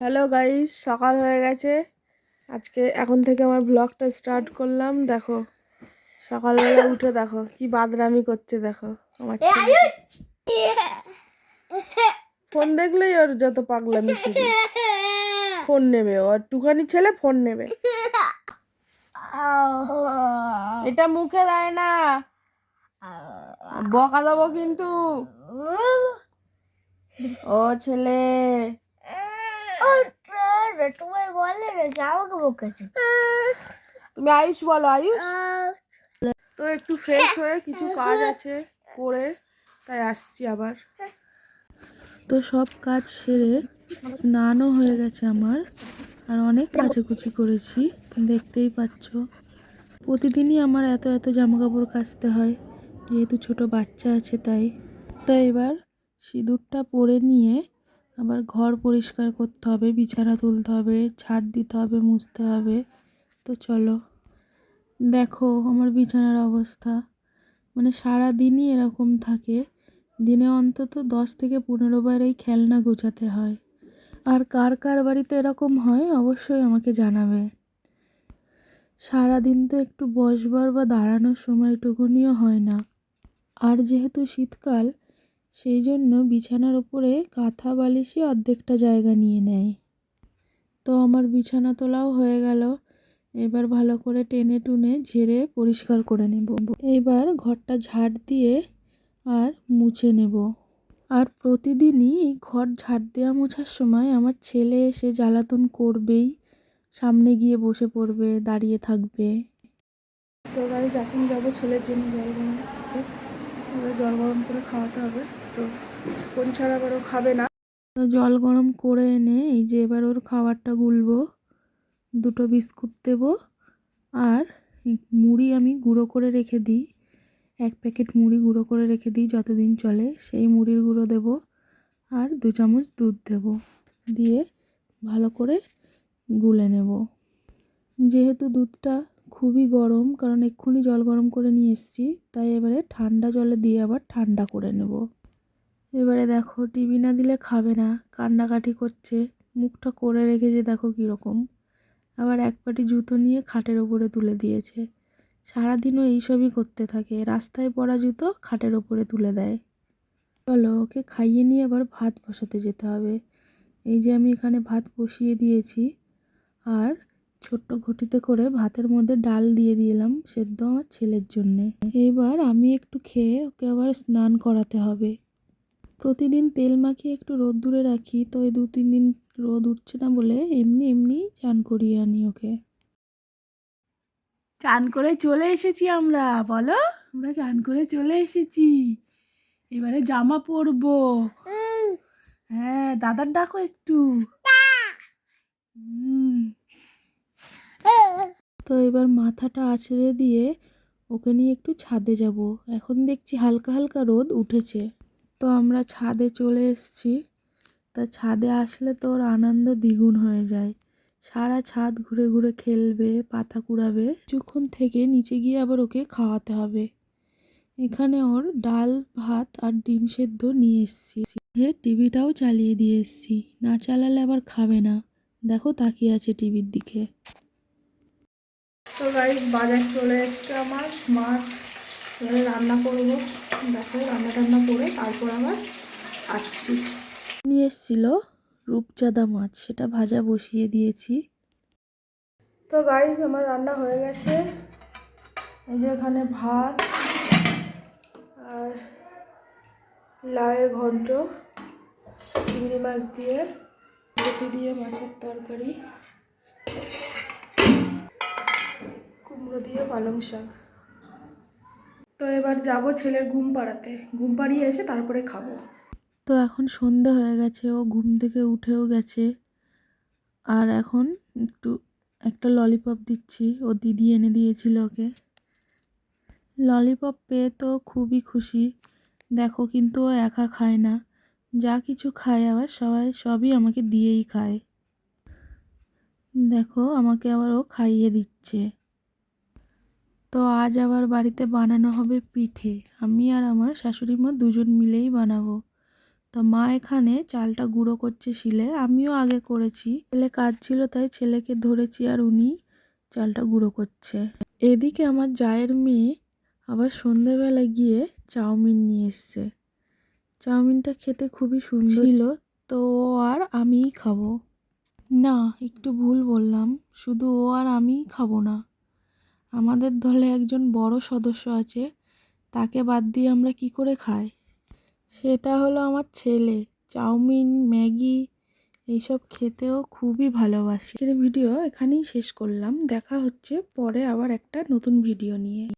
Hello guys সকাল হয়ে গেছে। আজকে এখন থেকে আমার ব্লগটা স্টার্ট করলাম। দেখো সকালবেলা উঠে দেখো কি বাদরামি করছে দেখো আমার ফোন দেখলেই ওর যত পাগলামি শুরু। ফোন নেবে ওর একটুখানি ছেলে ফোন নেবে। এটা মুখে দেয় না। বকা দেবো কিন্তু। ও ছেলে তোমার বলে রেখে আমাকে বকেছে তুমি আয়ুষ বলো আয়ুষ? তো একটু ফ্রেশ হয়ে কিছু কাজ আছে করে তাই আসছি আবার। তো সব কাজ সেরে স্নানও হয়ে গেছে আমার আর অনেক কাচাকুচি করেছি দেখতেই পাচ্ছ। প্রতিদিনই আমার এত এত জামা কাপড় কাচতে হয় যেহেতু ছোট বাচ্চা আছে তাই। তো এবার সিঁদুরটা পরে নিয়ে আবার ঘর পরিষ্কার করতে হবে, বিছানা তুলতে হবে ঝাড় দিতে হবে, মুছতে হবে। তো চলো। দেখো আমার বিছানার অবস্থা। মানে সারা দিনই এরকম থাকে। দিনে অন্তত দশ থেকে পনেরো বার এই খেলনা গোছাতে হয়। আর কার কার বাড়িতে এরকম হয় অবশ্যই আমাকে জানাবে। সারাদিন তো একটু বসবার বা দাঁড়ানোর সময়টুকুনিও হয় না। আর যেহেতু শীতকাল সেই জন্য বিছানার ওপরে কাঁথা বালিশই অর্ধেকটা জায়গা নিয়ে নেয়। তো আমার বিছানা তোলাও হয়ে গেল। এবার ভালো করে টেনে টুনে ঝেড়ে পরিষ্কার করে নেব। এবার ঘরটা ঝাড় দিয়ে আর মুছে নেব। আর প্রতিদিনই ঘর ঝাড় দেওয়া মোছার সময় আমার ছেলে এসে জ্বালাতন করবেই। সামনে গিয়ে বসে পড়বে, দাঁড়িয়ে থাকবে। তো গাড়ি এখন যাব ছেলের জন্য জল গরম করতে। জল গরম করে খাওয়াতে হবে। তো কোন ছাড়া আবার খাবে না। জল গরম করে এনে এই যে এবার ওর খাবারটা গুলবো, দুটো বিস্কুট দেব আর মুড়ি আমি গুঁড়ো করে রেখে দিই, এক প্যাকেট মুড়ি গুঁড়ো করে রেখে দিই যতদিন চলে, সেই মুড়ির গুঁড়ো দেব আর দু চামচ দুধ দেব দিয়ে ভালো করে গুলে নেব। যেহেতু দুধটা খুবই গরম, কারণ এক্ষুনি জল গরম করে নিয়ে এসেছি, তাই এবারে ঠান্ডা জলে দিয়ে আবার ঠান্ডা করে নেব। এবারে দেখো, টিভি না দিলে খাবে না, কান্নাকাটি করছে। মুখটা করে রেখেছে দেখো কীরকম আবার এক পাটি জুতো নিয়ে খাটের ওপরে তুলে দিয়েছে। সারাদিনও এইসবই করতে থাকে। রাস্তায় পড়া জুতো খাটের ওপরে তুলে দেয়। চলো, ওকে খাইয়ে নিয়ে আবার ভাত বসাতে যেতে হবে। এই যে আমি এখানে ভাত বসিয়ে দিয়েছি। আর ছোট্ট ঘটিতে করে ভাতের মধ্যে ডাল দিয়ে দিলাম সেদ্ধ আমার ছেলের জন্যে। এইবার আমি একটু খেয়ে ওকে আবার স্নান করাতে হবে। প্রতিদিন তেল মাখিয়ে একটু রোদ দূরে রাখি তো এই দু তিন দিন রোদ উঠছে না বলে এমনি এমনি চান করিয়ে আনি ওকে। চান করে চলে এসেছি আমরা বলো? আমরা চান করে চলে এসেছি। এবারে জামা পরবো। হ্যাঁ দাদার ডাকো একটু। তো এবার মাথাটা আছড়ে দিয়ে ওকে নিয়ে একটু ছাদে যাব। এখন দেখছি হালকা হালকা রোদ উঠেছে। তো আমরা ছাদে চলে এসেছি। তা ছাদে আসলে তো ওর আনন্দ দ্বিগুণ হয়ে যায়। সারা ছাদ ঘুরে ঘুরে খেলবে, পাতা কুড়াবে, কিছুক্ষণ থেকে নিচে গিয়ে আবার ওকে খাওয়াতে হবে। এখানে ওর ডাল, ভাত আর ডিম সেদ্ধ নিয়ে এসেছি। এ টিভিটাও চালিয়ে দিয়ে এসেছি। না চালালে আবার খাবে না। দেখো তাকিয়ে আছে টিভির দিকে। তো গাই বাজার চলে এসছে আমার। মাছ এবারে রান্না করব। দেখো, রান্না টান্না করে তারপর আবার আসছি। নিয়ে এসেছিল রূপচাঁদা মাছ, সেটা ভাজা বসিয়ে দিয়েছি। তো গাইজ আমার রান্না হয়ে গেছে। এই যে এখানে ভাত আর লাউয়ের ঘন্ট, চিংড়ি মাছ দিয়ে কপি দিয়ে মাছের তরকারি, কুমড়ো দিয়ে পালং শাক। তো এবার যাব ছেলের ঘুম পাড়াতে। ঘুম পাড়িয়ে এসে তারপরে খাব। তো এখন সন্ধে হয়ে গেছে, ও ঘুম থেকে উঠেও গেছে। আর এখন একটু একটা ললিপপ দিচ্ছি, ও দিদি এনে দিয়েছিল ওকে। ললিপপ পেয়ে তো খুবই খুশি। দেখো কিন্তু ও একা খায় না। যা কিছু খায় আবার সবাই, সবই আমাকে দিয়েই খায়। দেখো আমাকে আবার ও খাইয়ে দিচ্ছে। তো আজ আবার বাড়িতে বানানো হবে পিঠে। আমি আর আমার শাশুড়ি মা দুজন মিলেই বানাবো। তো মা এখানে চালটা গুঁড়ো করছে শিলে। আমিও আগে করেছি। ছেলে কাজ ছিল তাই ছেলেকে ধরেছি আর উনি চালটা গুঁড়ো করছে। এদিকে আমার জায়ের মেয়ে আবার সন্ধেবেলা গিয়ে চাউমিন নিয়ে এসছে। চাউমিনটা খেতে খুবই সুন্দর ছিল। তো ও আর আমিই খাব। না একটু ভুল বললাম। শুধু ও আর আমিই খাব না। আমাদের দলে একজন বড় সদস্য আছে, তাকে বাদ দিয়ে আমরা কি করে খাই? সেটা হলো আমার ছেলে, চাউমিন, ম্যাগি, এইসব খেতেও খুবই ভালোবাসে। ভিডিও এখানেই শেষ করলাম। দেখা হচ্ছে পরে আবার একটা নতুন ভিডিও নিয়ে।